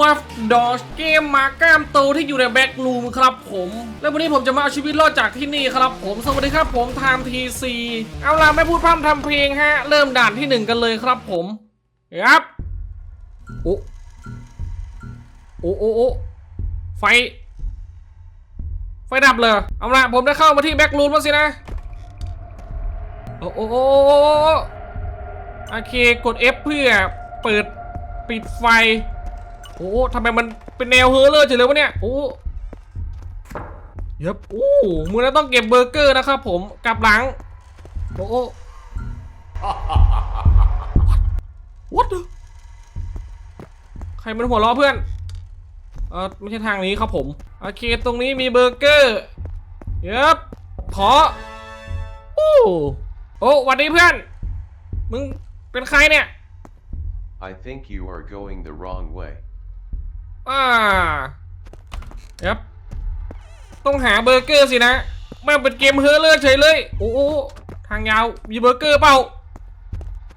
บัฟดอชเกมมาก้ามโตที่อยู่ในแบ็กลูมครับผม และวันนี้ผมจะมาเอาชีวิตรอดจากที่นี่ครับผม สวัสดีครับผมไทม์ทีซีเอาล่ะไม่พูดพร่ำทำเพลงฮะ เริ่มด่านที่หนึ่งกันเลยครับผมครับโอ้โอ้โอ้โอ้ไฟ ไฟดับเลย เอาล่ะผมได้เข้ามาที่แบ็กลูมแล้วสินะ โอ้โอโอ้โอ้โอ้โอเคกด F เพื่อเปิดปิดไฟ โอ้ทำไมมันเป็นแนวเฮอร์เลอร์จังเลยวะเนี่ย โอ้ยับโอ้มือนั้นต้องเก็บเบอร์เกอร์นะครับผม กลับหลัง โอ้โอ้ What the ใครมันหัวเราะเพื่อน เออไม่ใช่ทางนี้ครับผม โอเค ตรงนี้มีเบอร์เกอร์ยับขอโอ้โอ้วัดดีเพื่อน มึงเป็นใครเนี่ย I think you are going the wrong way. อ่าครับต้องหาเบอร์เกอร์สินะแม่งเป็นเกมเฮอเลอร์เฉยเลย โอ้โทางยาวมีเบอร์เกอร์เปล่า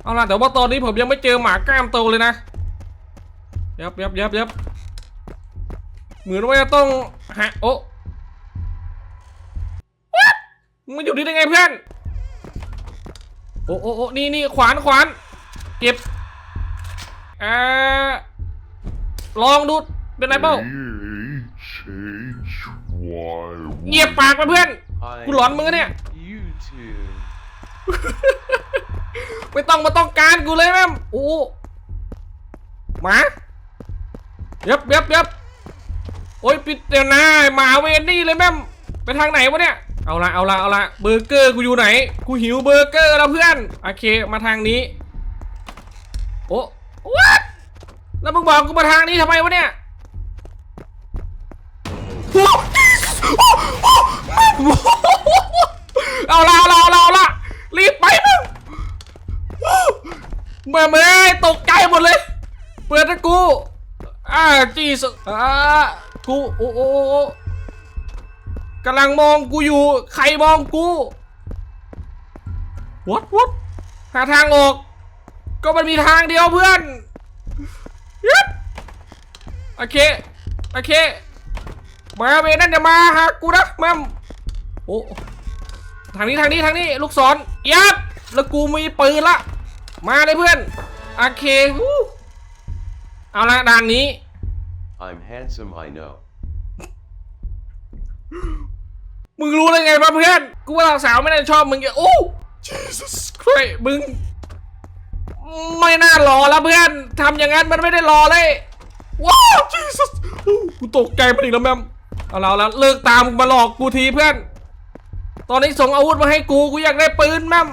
เอาล่ะแต่ว่าตอนนี้ผมยังไม่เจอหมาก้ามโตเลยนะยับยับยับยับเหมือนว่าจะต้องหาโอ้ What? มึงมาอยู่นี่ได้ไงเพื่อน โอ้โอ้โอ้นี่นี่ขวานขวาน เก็บอ่าลองดู เป็นไรเปล่าเงียบปากไปเพื่อน I กูหลอนมึงอะเนี่ย You too. ไม่ต้องมาต้องการกูเลยแม่มโอ้หมาเย็บเย็บเย็บโอ้ยปิดเดี๋ยวนะหมาเวนนี่เลยแม่มไปทางไหนวะเนี่ย เอาละเอาละเอาละเบอร์เกอร์กูอยู่ไหน กูหิวเบอร์เกอร์แล้วเพื่อน โอเคมาทางนี้ โอ้ what แล้วมึงบอกกูมาทางนี้ทำไมวะเนี่ย เอาละเอาละเอาละเอาละรีบไปมึงเมื่อเมื่อตกใจหมดเลย เปิดให้กู อ่าจีสอ่ากูโอ้โอ้กำลังมองกูอยู่ ใครมองกูวัดวัดหาทางออก ก็มันมีทางเดียวเพื่อนยึดโอเค โอเค มาเวนั่นจะมาหากูนะแม่ม โอ้ทางนี้ทางนี้ทางนี้ลูกศรยับแล้วกูมีปืนละ มาเลยเพื่อนโอเคฮู้เอาละด่านนี้ I'm handsome, I know. มึงรู้ได้ไงวะเพื่อน กูว่าสาวไม่ได้ชอบมึงแกโอ้ Jesus Christ มึง ไม่น่ารอแล้วเพื่อนทำอย่างนั้นมันไม่ได้รอเลย ว้าว Jesus กูตกใจไปอีกแล้วแม่มเอาแล้วแล้วเลิกตามมาหลอกกูทีเพื่อน ตอนนี้ส่งอาวุธมาให้กูกูอยากได้ปืนแม่ม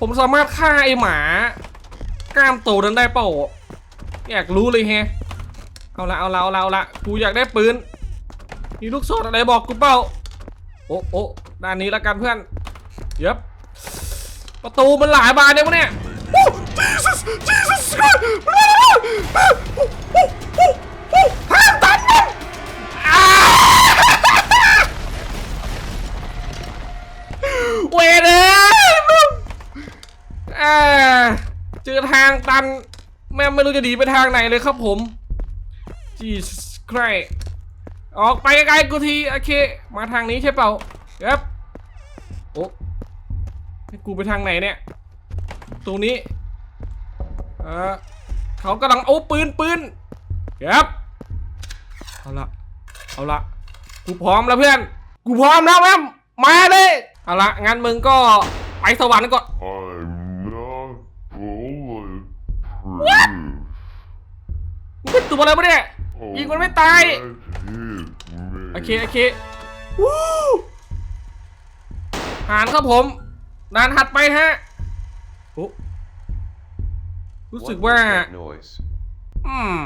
ผมสามารถฆ่าไอหมากล้ามโตนั้นได้เปล่าอยากรู้เลยแฮะเอาละเอาละเอาละเอาละกูอยากได้ปืนมีลูกศรอะไรบอกกูเปล่าโอ้โอ้ด้านนี้ล้วกันเพื่อนเย็บประตูมันหลายบานเนี่ยวะเนี่ย Jesus Jesus เวรเลยอ่าเจอทางตัน แม่ไม่รู้จะหนีไปทางไหนเลยครับผม Jesus Christ ออกไปไกลกูที โอเค มาทางนี้ใช่เปล่าครับโอ้ให้กูไปทางไหนเนี่ย ตรงนี้ เออเขากำลังเอาปืนปืนครับเอาละเอาละกูพร้อมแล้วเพื่อน กูพร้อมแล้วแม่มาเลย เอาละงั้นมึงก็ไปสวรรค์ก่อน I'm not bulletproof. มึงเป็นตัวอะไรปะเนี่ย ยิงมันไม่ตาย That hit me. โอเค โอเควู้หานครับผมด่านถัดไปฮะโอ้รู้สึก What ว่า was that noise? อืม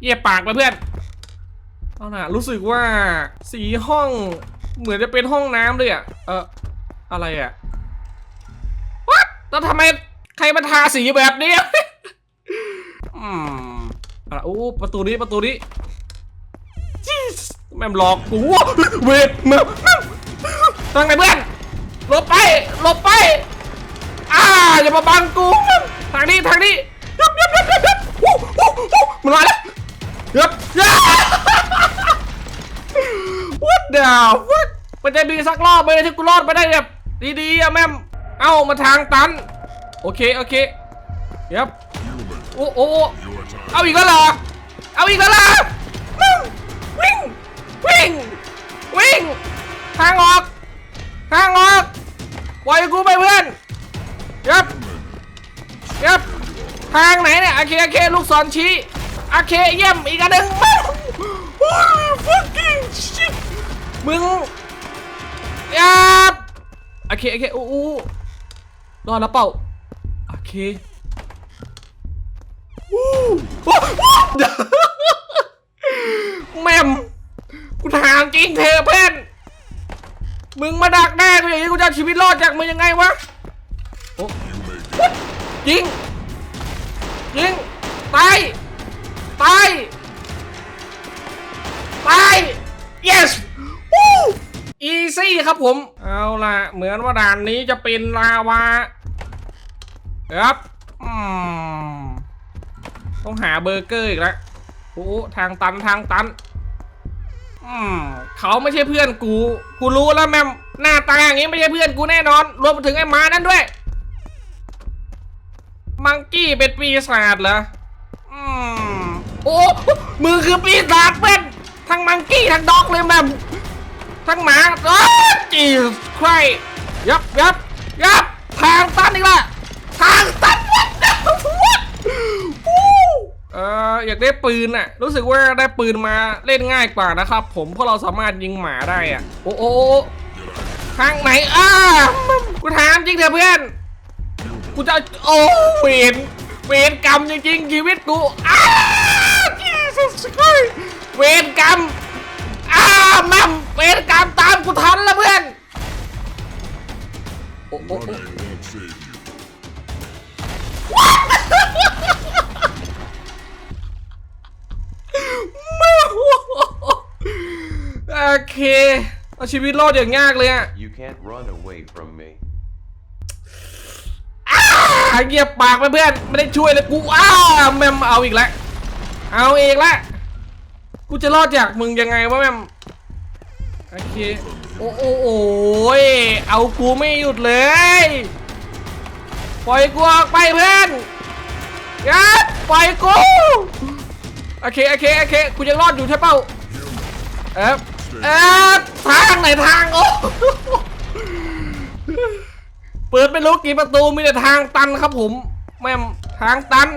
เยียบปากไปเพื่อนเอาล่ะรู้สึกว่าสีห้องเหมือนจะเป็นห้องน้ำเลยอะ เออ อะไรอะวัดแล้วทำไมใครมาทาสีแบบนี้ อืมอะโอ้ประตูนี้ประตูนี้จีสแม่งหลอกกูเวทแม่งทางไหนเพื่อนหลบไปหลบไปอ่าอย่ามาบังกูทางนี้ทางนี้ยับยับยับยับยับโอ้โอ้โอ้มันมาแล้วยับยับ What the fuck มันจะมีสักรอบไหมที่กูรอดไปได้แบบ ดีๆอะแม่มเอ้ามาทางตัน โอเคโอเคยับโอ้โอ้เอาอีกแล้วเหรอ เอาอีกแล้วเหรอวิ่งวิ่งวิ่งทางออกทางออกปล่อยกูไปเพื่อนยับยับทางไหนเนี่ยโอเคโอเคลูกศรชี้โอเคเยี่ยมอีกอันหนึ่งมึง Holy fucking shit มึงยับ โอเคโอเคอู้อู้รอดแล้วเปล่าโอเคอู้อู้อู้แม่มกูถามจริงเธอเพื่อนมึงมาดักแน่กูอย่างนี้กูจะชีวิตรอดจากมึงยังไงวะโอ้ยิงยิงตายตายตาย easy ครับผม เอาล่ะ เหมือนว่าด่านนี้จะเป็นลาวาครับต้องหาเบอร์เกอร์อีกแล้วโอ้ทางตันทางตันอืมเขาไม่ใช่เพื่อนกู กูรู้แล้วแม่มหน้าตาอย่างนี้ไม่ใช่เพื่อนกูแน่นอน รวมถึงไอ้มานั่นด้วย มังกี้เป็นปีศาจเหรออืมโอ้ มือคือปีศาจเป็นทั้งมังกี้ทั้งด็อกเลยแม่ม ทั้งหมาโอ้จีสใครยับยับยับทางตันอีกละทางตันวัดวัดเอออยากได้ปืนอะรู้สึกว่าได้ปืนมาเล่นง่ายกว่านะครับ ผมเพราะเราสามารถยิงหมาได้อะโอ้โอ้ทางไหนอ้ากูถามจริงเถอะเพื่อนกูจะโอ้เวรเวรกรรมจริงๆชีวิตกูอ้าเวรกรรม เอาชีวิตรอดอย่างยากเลยอะ You can't run away from me. อ้าเงียบปากไปเพื่อนไม่ได้ช่วยเลยกูอ้าแมมเอาอีกแล้วเอาอีกแล้วกูจะรอดจากมึงยังไงวะแมมโอเคโอ้โอ้โอ้ยเอากูไม่หยุดเลยปล่อยกูออกไปเพื่อนยัดปล่อยกูโอเคโอเคโอเคกูยังรอดอยู่ใช่เปล่าเอ๊ะ เอ๊ะทางไหนทางโอ้เปิดไม่รู้กี่ประตูมีแต่ทางตันครับผม แม่มทางตัน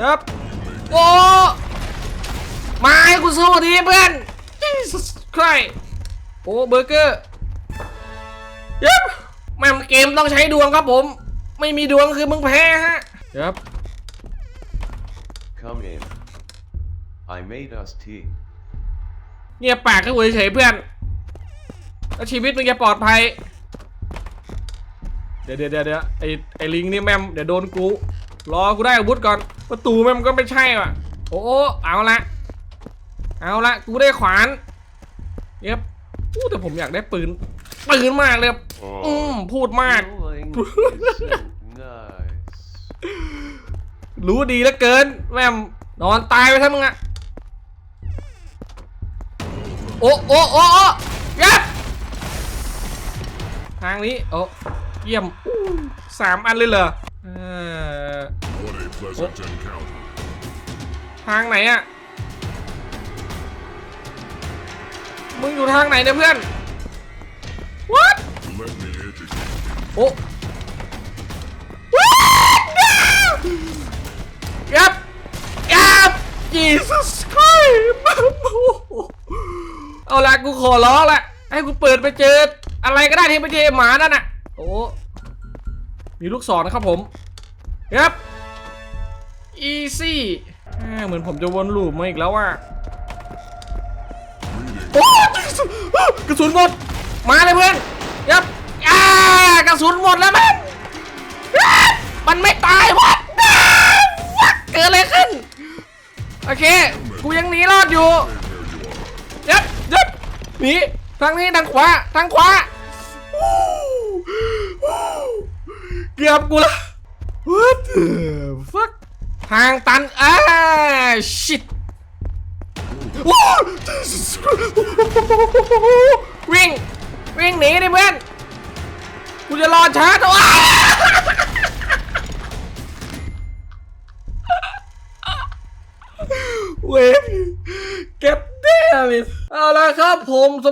ยับโอ้มาให้กูสู้ทีเพื่อน Jesus Christ โอ้เบอร์เกอร์ยับแม่มเกมต้องใช้ดวงครับผม ไม่มีดวงคือมึงแพ้ฮะยับ Come in. I made us tea. เงียบปากก็หัวเฉยๆเพื่อนแล้วชีวิตมึงจะปลอดภัยเดี๋ยวเดี๋ยวเดี๋ยวเดี๋ยวไอไอลิงนี่แม่มเดี๋ยวโดนกูรอกูได้อาวุธก่อน ประตูแม่มก็ไม่ใช่ว่ะ โอ้โอ้เอาละเอาละกูได้ขวานเย็บอู้แต่ผมอยากได้ปืนปืนมากเลยครับอืมพูดมาก Killing is so nice. รู้ดีเหลือเกินแม่มนอนตายไปทั้งมึงอะ โอ้โอ้โอ้โอ้ยับทางนี้โอ้เยี่ยมอู้สามอันเลยเหรอเออ What a pleasant encounter. ทางไหนอะมึงอยู่ทางไหนเนี่ยเพื่อน what Let me educate โอ้ยับยับ Jesus Christ เอาละกูขอร้องละให้กูเปิดไปเจอ อะไรก็ได้ที่ไม่ใช่หมานั่นน่ะ โอ้มีลูกศรนะครับผมยับ easy อ่เหมือนผมจะวนลูปมาอีกแล้วว่ะโอ้กระสุนหมด มาเลยเพื่อนยับอ่ากระสุนหมดแล้วม่งอ่ามันไม่ตายวัดเกิดอะไรขึ้น โอเค กูยังหนีรอดอยู่ นี่ทางนี้ทางขวาทางขวาเกือบกูละ What the fuck ทางตันอ่าชิตโอ้ Jesus Christ วิ่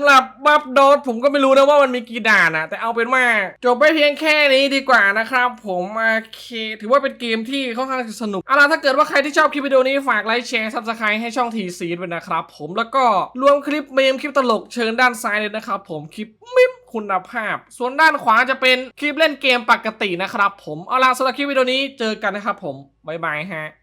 ำหรับบัฟดอทผมก็ไม่รู้นะว่ามันมีกี่ด่านอะแต่เอาเป็นว่าจบไปเพียงแค่นี้ดีกว่านะครับ ผมโอเค ถือว่าเป็นเกมที่ค่อนข้างจะสนุกเอาล่ะถ้าเกิดว่าใครที่ชอบคลิปวิดีโอนี้ฝากไลค์แชร์ซับสไครต์ให้ช่องทีซีด้วยนะครับผมแล้วก็รวมคลิปเมมคลิปตลกเชิญด้านซ้ายเลยนะครับผมคลิปมิมคุณภาพ ส่วนด้านขวาจะเป็นคลิปเล่นเกมปกตินะครับผมเอาล่ะสำหรับคลิปวิดีโอนี้เจอกันนะครับผมบ๊ายบายฮะ